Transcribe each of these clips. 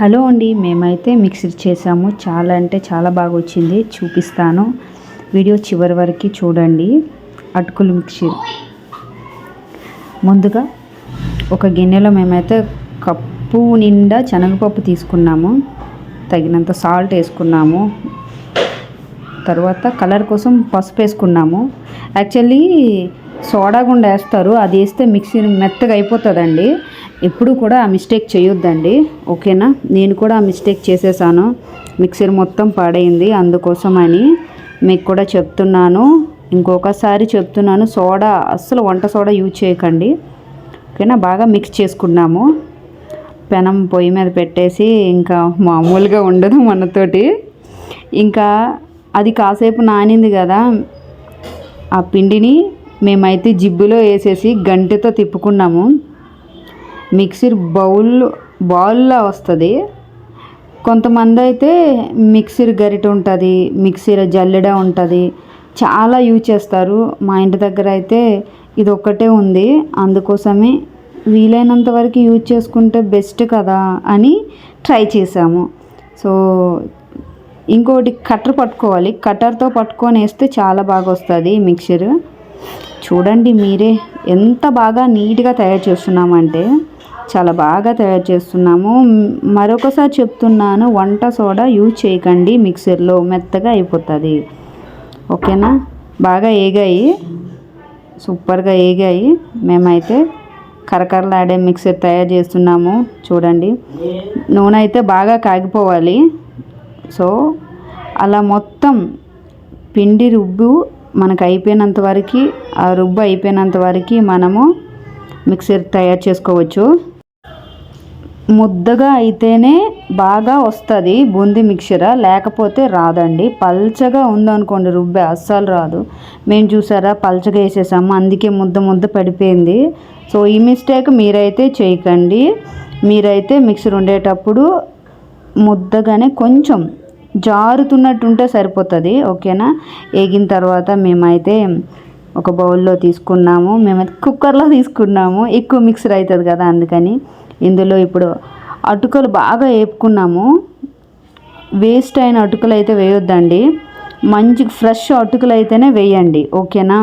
Hello అండి మేమైతే mixie చేసాము. చాలా అంటే చాలా బాగా వచ్చింది చూపిస్తాను. వీడియో చివరి వరకు చూడండి. అటుకులు మిక్సీ. ముందుగా ఒక గిన్నెలో మేమైతే కప్పు నిండా శనగపప్పు తీసుకున్నాము. తగినంత సాల్ట్ వేసుకున్నాము. తర్వాత కలర్ కోసం పసుపు వేసుకున్నాము. యాక్చువల్లీ సోడా గుండా వేస్తారు. అది వేస్తే మిక్సీ మెత్తగా అయిపోతుందండి. ఎప్పుడు కూడా ఆ మిస్టేక్ చేయొద్దండి. ఓకేనా? నేను కూడా ఆ మిస్టేక్ చేసేసాను. మిక్సీ మొత్తం పాడైంది. అందుకోసం అని మీకు కూడా చెప్తున్నాను. ఇంకొకసారి చెప్తున్నాను. సోడా అస్సలు వంట సోడా యూజ్ చేయకండి. ఓకేనా? బాగా మిక్స్ చేసుకున్నాము. పెనం పొయ్యి మీద పెట్టేసి ఇంకా మామూలుగా ఉండదు మనతోటి. ఇంకా అది కాసేపు నానింది కదా ఆ పిండిని మేమైతే జిబ్బులో వేసేసి గంటెతో తిప్పుకున్నాము. మిక్సీ బౌల్ బౌల్లో వస్తుంది. కొంతమంది అయితే మిక్సీ గరిట ఉంటుంది మిక్సీ జల్లెడ ఉంటుంది చాలా యూజ్ చేస్తారు. మా ఇంటి దగ్గర అయితే ఇది ఒక్కటే ఉంది. అందుకోసమే వీలైనంత వరకు యూజ్ చేసుకుంటే బెస్ట్ కదా అని ట్రై చేసాము సో ఇంకోటి కట్టర్ పట్టుకోవాలి. కట్టర్తో పట్టుకొని వేస్తే చాలా బాగా వస్తుంది మిక్సర్. చూడండి మీరే ఎంత బాగా నీట్గా తయారు చేస్తున్నామంటే చాలా బాగా తయారు చేస్తున్నాము. మరొకసారి చెప్తున్నాను వంట సోడా యూజ్ చేయకండి మిక్సర్లో మెత్తగా అయిపోతుంది. ఓకేనా? బాగా ఏగాయి. సూపర్గా ఏగాయి. మేమైతే కరకరలాడే మిక్సర్ తయారు చేస్తున్నాము. చూడండి. నూనె అయితే బాగా కాగిపోవాలి. సో అలా మొత్తం పిండి రుబ్బు మనకు అయిపోయినంత వరకు ఆ రుబ్బు అయిపోయినంత వరకు మనము మిక్సర్ తయారు చేసుకోవచ్చు. ముద్దగా అయితేనే బాగా వస్తుంది బూందీ మిక్చర లేకపోతే రాదండి. పల్చగా ఉందనుకోండి రుబ్బే అస్సలు రాదు. మేము చూసారా పల్చగా వేసేసాము అందుకే ముద్ద ముద్ద పడిపోయింది. సో ఈ మిస్టేక్ మీరైతే చేయకండి. మీరైతే మిక్సర్ ఉండేటప్పుడు ముద్దగానే కొంచెం జారుతున్నట్టుంటే సరిపోతుంది ఓకేనా? వేగిన తర్వాత మేమైతే ఒక బౌల్లో తీసుకున్నాము. మేమైతే కుక్కర్లో తీసుకున్నాము. ఎక్కువ మిక్సర్ అవుతుంది కదా అందుకని. ఇందులో ఇప్పుడు అటుకలు బాగా వేపుకున్నాము వేస్ట్ అయిన అటుకలు అయితే వేయొద్దండి. మంచి ఫ్రెష్ అటుకలు అయితేనే వేయండి ఓకేనా?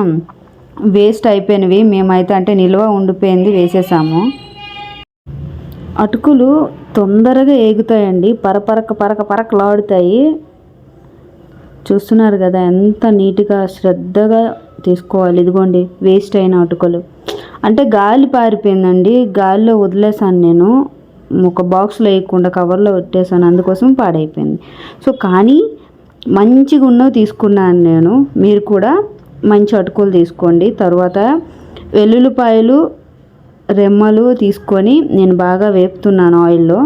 వేస్ట్ అయిపోయినవి మేమైతే అంటే నిల్వ ఉండిపోయింది వేసేసాము. అటుకులు తొందరగా ఏగుతాయండి. పరపరక పరక పరకలాడుతాయి. చూస్తున్నారు కదా ఎంత నీట్గా శ్రద్ధగా తీసుకోవాలి. ఇదిగోండి వేస్ట్ అయిన అటుకలు. అంటే గాలి పారిపోయిందండి. గాలిలో వదిలేసాను నేను. ఒక బాక్స్లో వేయకుండా కవర్లో పెట్టేసాను అందుకోసం పాడైపోయింది. సో కానీ మంచిగా ఉన్నవి తీసుకున్నాను నేను. మీరు కూడా మంచి అటుకులు తీసుకోండి. తర్వాత వెల్లుల్లిపాయలు రెమ్మలు తీసుకొని నేను బాగా వేపుతున్నాను ఆయిల్లో.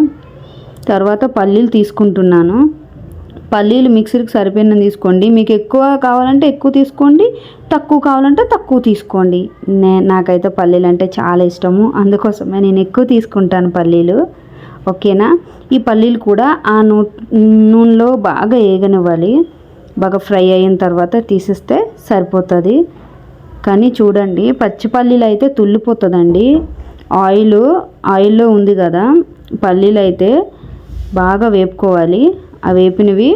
తర్వాత పల్లీలు తీసుకుంటున్నాను. పల్లీలు మిక్సీకి సరిపోయిన తీసుకోండి. మీకు ఎక్కువ కావాలంటే ఎక్కువ తీసుకోండి. తక్కువ కావాలంటే తక్కువ తీసుకోండి. నే నాకైతే పల్లీలు అంటే చాలా ఇష్టము. అందుకోసమే నేను ఎక్కువ తీసుకుంటాను పల్లీలు. ఓకేనా? ఈ పల్లీలు కూడా ఆ నూ నూనెలో బాగా వేగనివ్వాలి. బాగా ఫ్రై అయిన తర్వాత తీసేస్తే సరిపోతుంది. కానీ చూడండి పచ్చి పల్లీలు అయితే తుల్లిపోతుందండి. ఆయిల్ ఆయిల్లో ఉంది కదా పల్లీలు అయితే బాగా వేపుకోవాలి. ఆ వేపినవి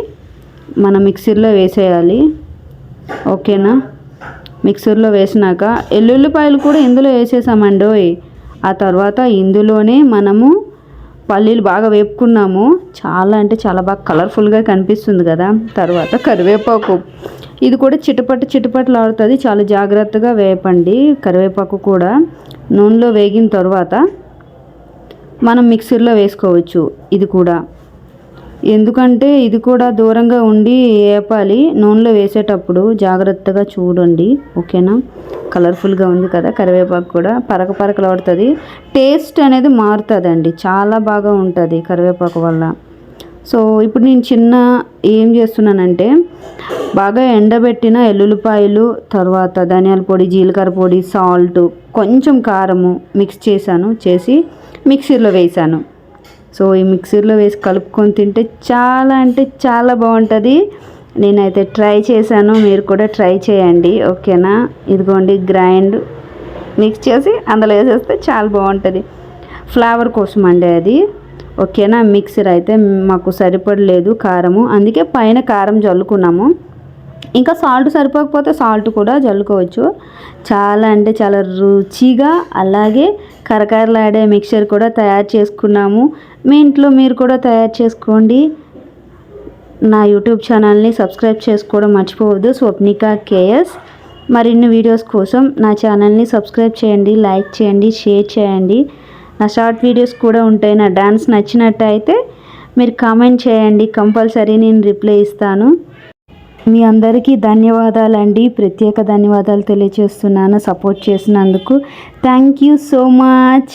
మన మిక్సీలో వేసేయాలి. ఓకేనా? మిక్సర్లో వేసినాక ఎల్లుల్లిపాయలు కూడా ఇందులో వేసేసామండి ఆ తర్వాత ఇందులోనే మనము పల్లీలు బాగా వేపుకున్నాము. చాలా అంటే చాలా బాగా కలర్ఫుల్గా కనిపిస్తుంది కదా. తర్వాత కరివేపాకు. ఇది కూడా చిటపట చిటపటలు ఆడుతుంది చాలా జాగ్రత్తగా వేపండి కరివేపాకు కూడా. నూనెలో వేగిన తర్వాత మనం మిక్సీలో వేసుకోవచ్చు. ఇది కూడా. ఎందుకంటే ఇది కూడా దూరంగా ఉండి వేపాలి నూనెలో వేసేటప్పుడు జాగ్రత్తగా చూడండి. ఓకేనా? కలర్ఫుల్గా ఉంది కదా? కరివేపాకు కూడా పరక పరకలాడుతుంది. టేస్ట్ అనేది మారుతుందండి. చాలా బాగా ఉంటుంది కరివేపాకు వల్ల. సో ఇప్పుడు నేను చిన్న ఏం చేస్తున్నానంటే బాగా ఎండబెట్టిన ఎల్లుల్లిపాయలు తర్వాత ధనియాల పొడి జీలకర్ర పొడి సాల్ట్ కొంచెం కారము మిక్స్ చేశాను. చేసి మిక్సీలో వేసాను సో ఈ మిక్సీలో వేసి కలుపుకొని తింటే చాలా అంటే చాలా బాగుంటుంది. నేనైతే ట్రై చేశాను మీరు కూడా ట్రై చేయండి ఓకేనా? ఇదిగోండి గ్రైండ్ మిక్స్ చేసి అందులో వేసేస్తే చాలా బాగుంటుంది. ఫ్లేవర్ కోసం అండి అది ఓకేనా? మిక్సర్ అయితే మాకు సరిపడలేదు కారము అందుకే పైన కారం చల్లుకున్నాము. ఇంకా సాల్ట్ సరిపోకపోతే సాల్ట్ కూడా జల్లుకోవచ్చు. చాలా అంటే చాలా రుచిగా అలాగే కరకరలాడే మిక్చర్ కూడా తయారు చేసుకున్నాము. మీ ఇంట్లో మీరు కూడా తయారు చేసుకోండి. నా యూట్యూబ్ ఛానల్ని సబ్స్క్రైబ్ చేసుకోవడం మర్చిపోవద్దు. స్వప్నిక కేఎస్. మరిన్ని వీడియోస్ కోసం నా ఛానల్ని సబ్స్క్రైబ్ చేయండి లైక్ చేయండి షేర్ చేయండి. నా షార్ట్ వీడియోస్ కూడా ఉంటాయి. నా డాన్స్ నచ్చినట్టయితే మీరు కామెంట్ చేయండి. కంపల్సరీ నేను రిప్లై ఇస్తాను. మీ అందరికీ ధన్యవాదాలండి. ప్రత్యేక ధన్యవాదాలు తెలియజేస్తున్నాను సపోర్ట్ చేసినందుకు. Thank you so much.